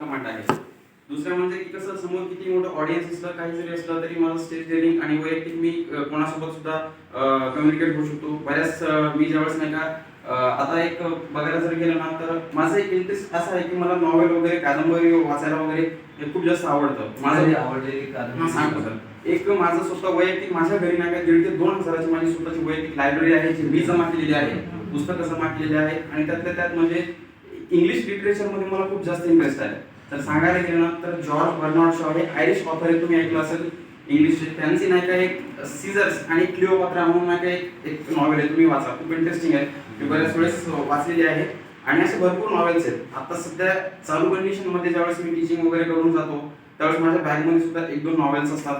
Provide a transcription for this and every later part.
Command आहे. दुसरं म्हणजे की कसं समोर किती मोठं ऑडियन्स असलं काही जरी असलं तरी मला स्टेज डेअरिंग आणि वैयक्तिक मी कोणासोबत सुद्धा कम्युनिकेट होऊ शकतो. बऱ्याच मी ज्यावेळेस नाही का आता एक बघायला जर गेलं ना तर माझा एक इंटरेस्ट असा आहे की मला नॉवेल वगैरे कादंबरी वाचायला वगैरे हे खूप जास्त आवडतं. माझी आवडलेली कादंबरी. सांगतो सर एक माझं स्वतः वैयक्तिक माझ्या घरी नाही का दीड ते दोन हजाराची माझी स्वतःची वैयक्तिक लायब्ररी आहे जी मी जमा केलेली आहे. पुस्तकं जमा केलेली आहे. आणि त्यातल्या त्यात म्हणजे इंग्लिश लिटरेचरमध्ये मला खूप जास्त इंटरेस्ट आहे. तर सांगायला गेलं ना तर जॉर्ज बर्नॉर्ड शॉ हे आयरिश ऑथर आहे. तुम्ही ऐकलं असेल इंग्लिश त्यांची नाही का एक सीझर्स आणि क्लिओपात्रा म्हणून नाही का एक एक नॉवेल आहे. तुम्ही वाचा. खूप इंटरेस्टिंग आहे. मी बऱ्याच वेळेस वाचलेली आहे. आणि असे भरपूर नॉवेल्स आहेत. आता सध्या चालू कंडिशनमध्ये ज्यावेळेस मी टीचिंग वगैरे करून जातो त्यावेळेस माझ्या बॅगमध्ये सुद्धा एक दोन नॉवेल्स असतात.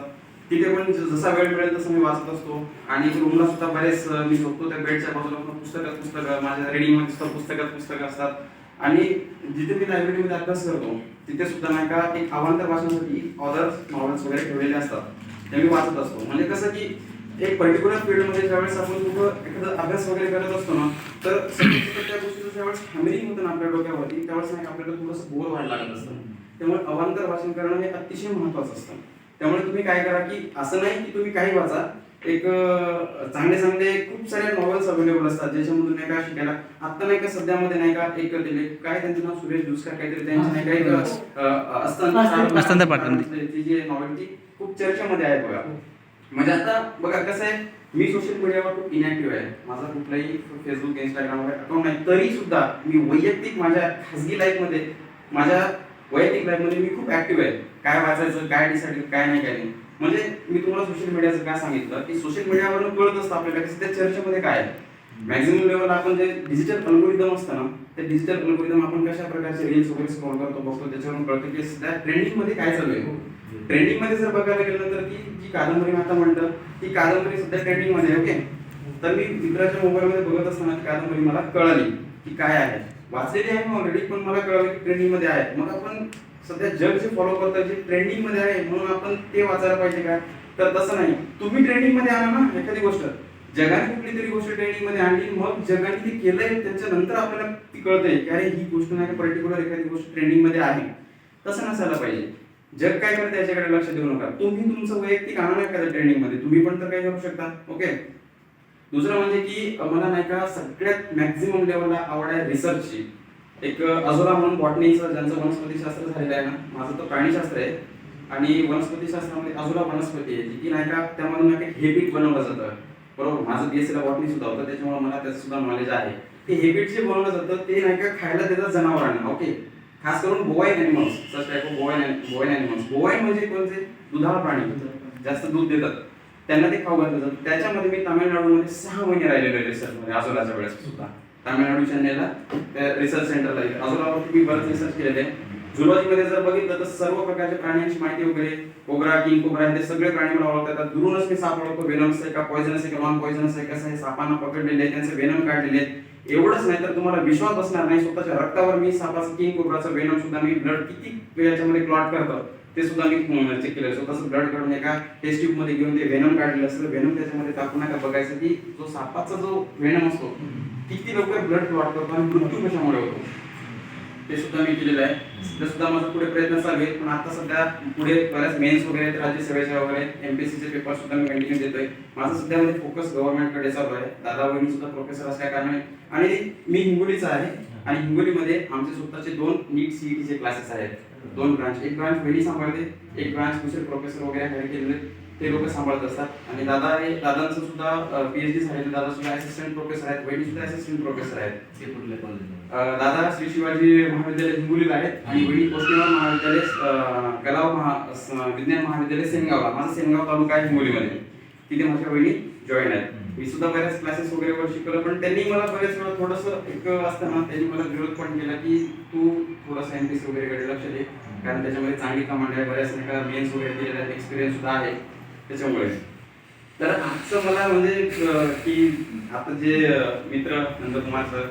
तिथे पण ज- जसा वेळ मिळेल तसं मी वाचत असतो. आणि रूमला सुद्धा बरेच मी झोपतो त्या बेडच्या बाजूला पण पुस्तकात पुस्तकं. माझ्या रिडिंगमध्ये सुद्धा पुस्तकात पुस्तकं असतात. आणि जिथे मी लायब्ररीमध्ये अभ्यास करतो तिथे सुद्धा नाही का एक अवांतर वाचण्यासाठी ऑदर नॉवेल्स वगैरे ठेवलेले असतात. ते मी वाचत असतो. म्हणजे कसं की एक पर्टिक्युलर फील्डमध्ये ज्यावेळेस आपण कुठं एखादा अभ्यास वगैरे करत असतो ना तर त्या गोष्टीचं ज्यावेळेस हॅमरिंग होतं ना आपल्या डोक्यावरती त्यावेळेस नाही का आपल्याला थोडंसं बोर व्हायला लागत असतं. त्यामुळे अवांतर वाचन करणं हे अतिशय महत्वाचं असतं. त्यामुळे तुम्ही काय करा की असं नाही की तुम्ही काही वाचा एक चांगले चांगले खूप सारे नॉवेल्स अवेलेबल असतात. ज्याच्यामधून नाही का शिकायला आता नाही का सध्यामध्ये नाही का एक दिले. काय त्यांचं नाव? सुरेश दुसका काहीतरी त्यांचे नाही का एक. ती जी नॉवेल ती खूप चर्चेमध्ये आहे बघा. म्हणजे आता बघा कसं आहे मी सोशल मीडियावर खूप इनॅक्टिव्ह आहे. माझा कुठलाही फेसबुक इंस्टाग्राम वगैरे अकाउंट नाही. तरी सुद्धा मी वैयक्तिक माझ्या खासगी लाईफमध्ये माझ्या वैयक्तिक लाईफमध्ये मी खूप ऍक्टिव्ह आहे. काय वाचायचं काय डिसाईड काय नाही काय नाही. म्हणजे मी तुम्हाला सोशल मीडियाचं काय सांगितलं की सोशल मीडियावरून कळत असतं आपल्याला की सध्या चर्चेमध्ये काय आहे. मॅक्झिमम लेवलला आपण जे डिजिटल अल्गोरिदम असतं ना ते डिजिटल अल्गोरिदम आपण कशा प्रकारचे रील्स वगैरे स्क्रॉल करतो बघतो त्याच्यावरून कळतं की सध्या ट्रेंडिंगमध्ये काय चालू आहे. ट्रेंडिंगमध्ये जर बघायला गेलं तर ती जी कादंबरी मी आता म्हणलं ती कादंबरी सध्या ट्रेंडिंगमध्ये आहे ओके तर मी मित्राच्या मोबाईलमध्ये बघत असताना ती कादंबरी मला कळाली की काय आहे. वाचलेली आहे मी ऑलरेडी पण मला कळलं की ट्रेंडिंगमध्ये आहे. मग आपण सध्या जग जे फॉलो करतात जे ट्रेंडिंगमध्ये आहे म्हणून आपण ते वाचायला पाहिजे का? तर तसं नाही. तुम्ही ट्रेंडिंगमध्ये आला ना एखादी गोष्ट. जगाने कुठली तरी गोष्ट ट्रेंडिंगमध्ये आणली मग जगाने ते केलंय त्याच्यानंतर आपल्याला ती कळतंय की अरे ही गोष्ट नाही पर्टिक्युलर एखादी गोष्ट ट्रेंडिंगमध्ये आहे. तसं नसायला पाहिजे. जग काय करते याच्याकडे लक्ष देऊ नका. तुम्ही तुमचं वैयक्तिक आणा नाही एखाद्या ट्रेंडिंगमध्ये. तुम्ही पण तर काही करू शकता. ओके दुसरं म्हणजे की मला नाही का सगळ्यात मॅक्झिमम लेवलला आवड आहे रिसर्चची एक अजोरा म्हणून बॉटनीचं ज्यांचं वनस्पतीशास्त्र झालेलं आहे ना माझं तर प्राणीशास्त्र आहे. आणि वनस्पतीशास्त्रामध्ये अजोरा वनस्पती आहे जी की नाही का त्यामधून नाही एक हेबिट बनवलं जातं. बरोबर? माझं बी एस सीला बॉटनी सुद्धा होतं त्याच्यामुळे मला त्याचं सुद्धा नॉलेज आहे. ते हेबिट जे बनवलं जातं ते नाही का खायला देतात जनावरांना ओके खास करून bovine animals such type of bovine bovine animals bovine म्हणजे कोणते? दुधाळ प्राणी. जास्त दूध देतात. त्यांना ते खाऊ घातलं जातं त्याच्यामध्ये मी तामिळनाडूमध्ये सहा महिने राहिलेलो आहे रिसर्चमध्ये आजोलाच्या वेळेस सुद्धा. तामिळनाडू चेन्नईला त्या रिसर्च सेंटरला अजून आपण मी बरंच रिसर्च केलेले झुलॉजी मध्ये जर बघितलं तर सर्व प्रकारच्या प्राण्यांची माहिती वगैरे कोबरा किंग कोबरा हे सगळे प्राणी मला ओळखतात. दुरूनच मी साप ओळखतो वेनम्स आहे का? पॉयझनस आहे का? नॉन पॉयझनस आहे? कसं आहे? सापांना पकडलेले आहे त्यांचे वेनम काढलेले आहेत. एवढंच नाही तर तुम्हाला विश्वास बसणार नाही. स्वतःच्या रक्तावर मी सापाचं किंग कोबराचं वेनम सुद्धा मी ब्लड किती याच्यामध्ये क्लॉट करतं ते सुद्धा मी चेक केलं स्वतःच ब्लड काढून एका टेस्ट ट्यूबमध्ये घेऊन ते वेनम काढलेलं असतं. वेनम त्याच्यामध्ये टाकून नका. बघायचं की जो सापाचा जो वेनम असतो किती लवकर ब्लड क्लॉट करतो आणि मृत्यू कशामुळे होतो? ते सुद्धा मी केलेलं आहे. ते सुद्धा माझा पुढे प्रयत्न चालू आहे पण आता सध्या पुढे बऱ्याच मेन्स वगैरे आहेत, राज्य सेवेच्या वगैरे एमपीएससीचे पेपर सुद्धा मी कंटिन्यू देतोय. माझं सध्या मध्ये फोकस गव्हर्नमेंटकडे चालू आहे. दादा वहिनी सुद्धा प्रोफेसर असल्या कारणाने. आणि मी हिंगोलीचा आहे. आणि हिंगोलीमध्ये आमचे स्वतःचे दोन नीट सीईटीचे क्लासेस आहेत. दोन ब्रांच एक ब्रांच वहिनी सांभाळते एक ब्रांच दुसरे प्रोफेसर वगैरे हायर केलेले ते लोक सांभाळत असतात. आणि दादा हे दादांचं सुद्धा पीएचडी झालेलं दादा सुद्धा असिस्टंट प्रोफेसर आहेत वहिनी सुद्धा असिस्टंट प्रोफेसर आहेत. ते कॉलेजमध्ये अ, दादा श्री शिवाजी महाविद्यालय हिंगोलीला आहेत आणि वहिनी पोस्टेवार महाविद्यालय कलाव महा विज्ञान महाविद्यालय सेनगावला. माझा सेनगाव तालुका आहे हिंगोलीमध्ये. तिथे माझ्या वहिनी जॉईन आहेत. मी सुद्धा बऱ्याच क्लासेस वगैरे वर शिकवलं पण त्यांनी मला बरेच वेळा थोडंसं एक असतं ना त्यांनी मला विरोध पण केला की तू थोडं सायंटिस्ट वगैरेकडे लक्ष दे. कारण त्याच्यामध्ये चांगली कमांड आहे बऱ्याच मेन्स वगैरे दिलेले एक्सपिरियन्स सुद्धा आहे. त्याच्यामुळे. तर आजचं मला म्हणजे की आता जे मित्र नंदकुमार सर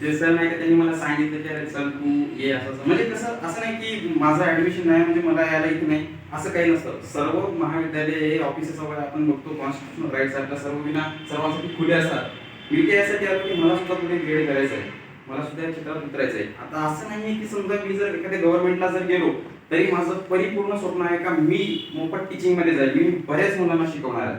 ते सर नाही का त्यांनी मला सांगितलं की अरे चल तू ये असं म्हणजे कसं असं नाही की माझं ऍडमिशन नाही म्हणजे मला यायला की नाही असं काही नसतं. सर्व महाविद्यालय हे ऑफिसेस वगैरे आपण बघतो कॉन्स्टिट्युशनल राईट्स आपल्या सर्व विना सर्वांसाठी खुले असतात. मी ते यासाठी आलो की मला सुद्धा कुठे ग्रेड करायचं आहे. मला सुद्धा या क्षेत्रात उतरायचं आहे आता असं नाही आहे की समजा मी जर एखाद्या गव्हर्नमेंटला जर गेलो तरी माझं परिपूर्ण स्वप्न आहे का मी मोफत टीचिंगमध्ये जाईल? मी बऱ्याच मुलांना शिकवणार आहे.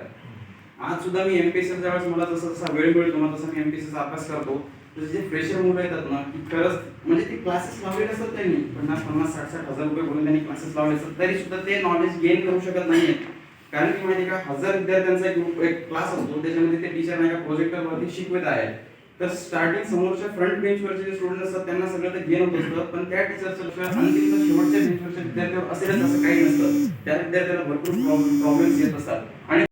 आज सुद्धा मी एमपीएससी ज्यावेळेस मला जसं जसा वेळ मिळतो ना तसा मी एमपीएससीचा अभ्यास करतो. तर जे फ्रेशर मुलं येतात ना की खरंच म्हणजे ते क्लासेस लावलेले असतात त्यांनी. पन्नास पन्नास साठ साठ हजार रुपये भरून त्यांनी क्लासेस लावले असतात. तरी सुद्धा ते नॉलेज गेन करू शकत नाहीयेत कारण की माहिती का हजार विद्यार्थ्यांचा एक ग्रुप एक क्लास असतो. त्याच्यामध्ये ते टीचर नाही का प्रोजेक्टर वरती शिकवत आहे तर स्टार्टिंग समोरच्या फ्रंट बेंचवरचे जे स्टुडंट असतात त्यांना सगळं ते गेन होत असतं पण त्या टीचरचं लक्ष अंतिम शेवटच्या बेंचवरच्या विद्यार्थ्यावर असेलच असं काही नसतं. त्या विद्यार्थ्याला भरपूर प्रॉब्लेम्स येत असतात. आणि